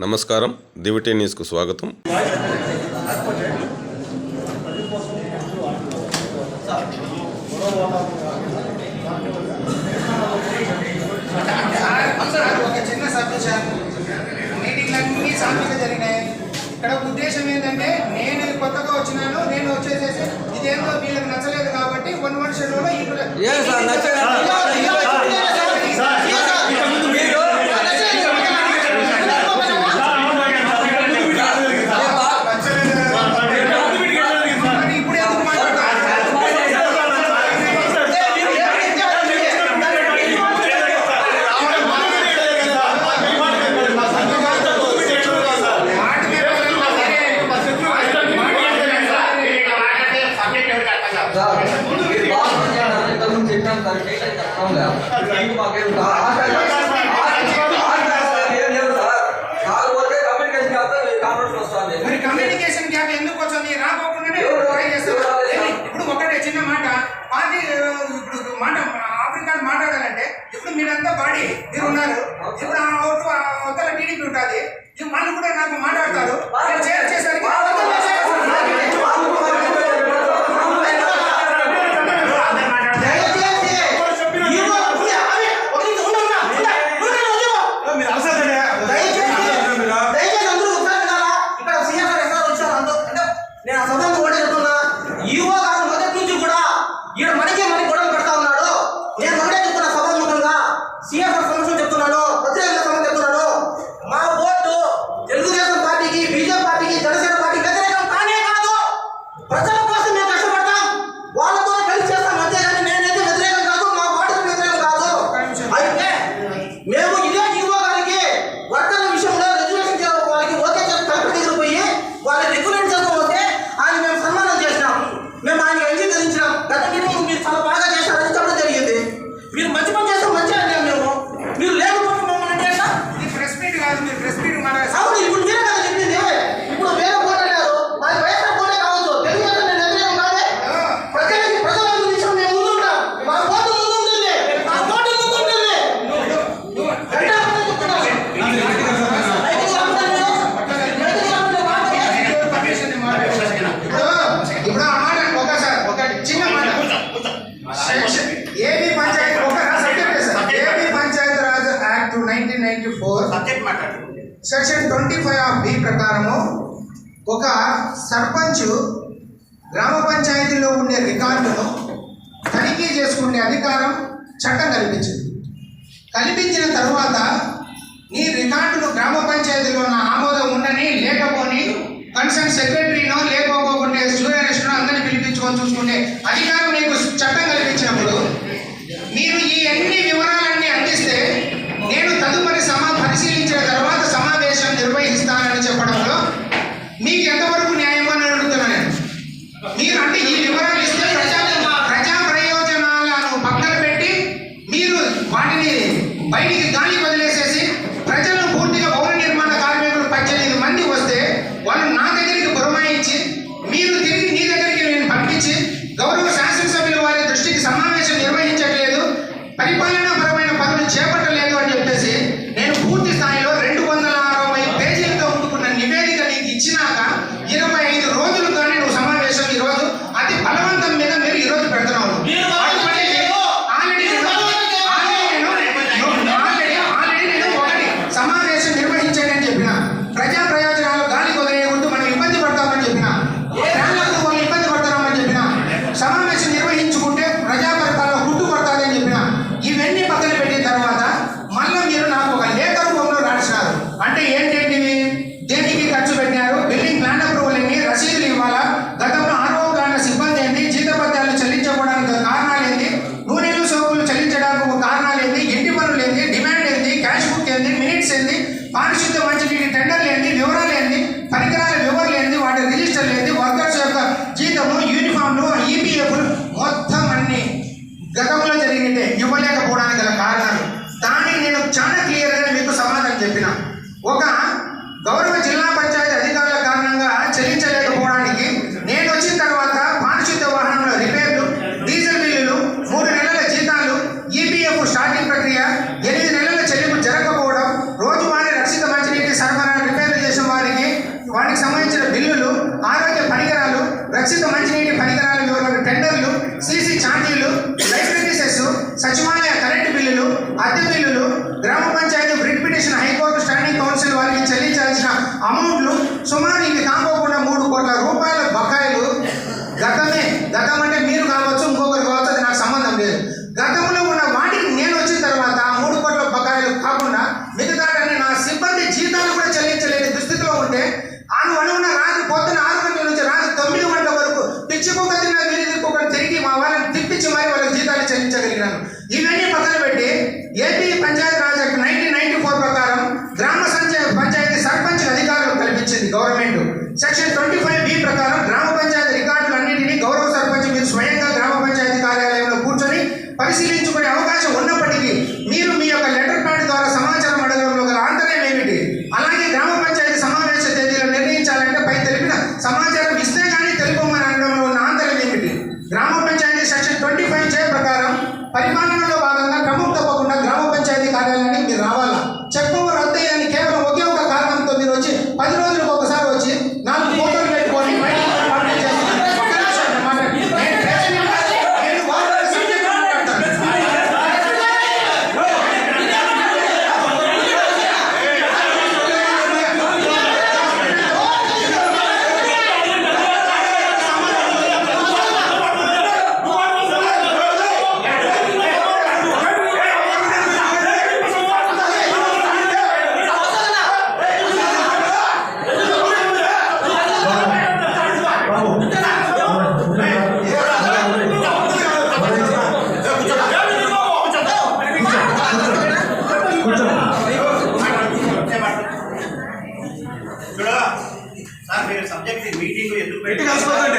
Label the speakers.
Speaker 1: నమస్కారం. దివిటీ న్యూస్కు స్వాగతం.
Speaker 2: ఇక్కడ ఉద్దేశం ఏంటంటే నేను కొత్తగా వచ్చినాను నేను వచ్చేసేసి ఇదేమో వీళ్ళకి నచ్చలేదు కాబట్టి వన్ వన్ షెడ్యూల్లో
Speaker 3: ఈ సార్ కమ్యూనికేషన్
Speaker 2: గ్యాప్ ఎందుకు వచ్చింది ఇప్పుడు ఒకటే చిన్న మాట. పార్టీ ఇప్పుడు మాట ఆఫ్రికా మాట్లాడాలంటే ఇప్పుడు మీరంతా బాడీ మీరు ఉన్నారు ఇప్పుడు టీడీపీ ఉంటుంది. వాళ్ళు కూడా నాకు మాట్లాడతారు. Section twenty five of B ప్రకారము ఒక సర్పంచ్ గ్రామ పంచాయతీలో ఉండే రికార్డును తనిఖీ చేసుకునే అధికారం చట్టం కల్పించింది. కల్పించిన తరువాత నీ రికార్డును గ్రామ పంచాయతీలో నా ఆమోదం ఉండని లేకపోని కన్సర్న్ సెక్రటరీనో లేకపోకుండా స్టూడెంట్స్నో అందరిని పిలిపించుకొని చూసుకుంటే అధికారం నీకు చట్టం కల్పించినప్పుడు వాటికి సంబంధించిన బిల్లులు ఆరోగ్య పరికరాలు రక్షిత మంచినీటి పరికరాల వివరాలు టెండర్లు సీసీ ఛార్జీలు లైసెన్సెస్ సచివాలయ కరెంటు బిల్లులు అద్దె బిల్లులు గ్రామ panchayati writ petition high court standing counsel వారికి చెల్లించాల్సిన అమౌంట్లు సుమారు
Speaker 4: Section 25 একটি কাজ করবেন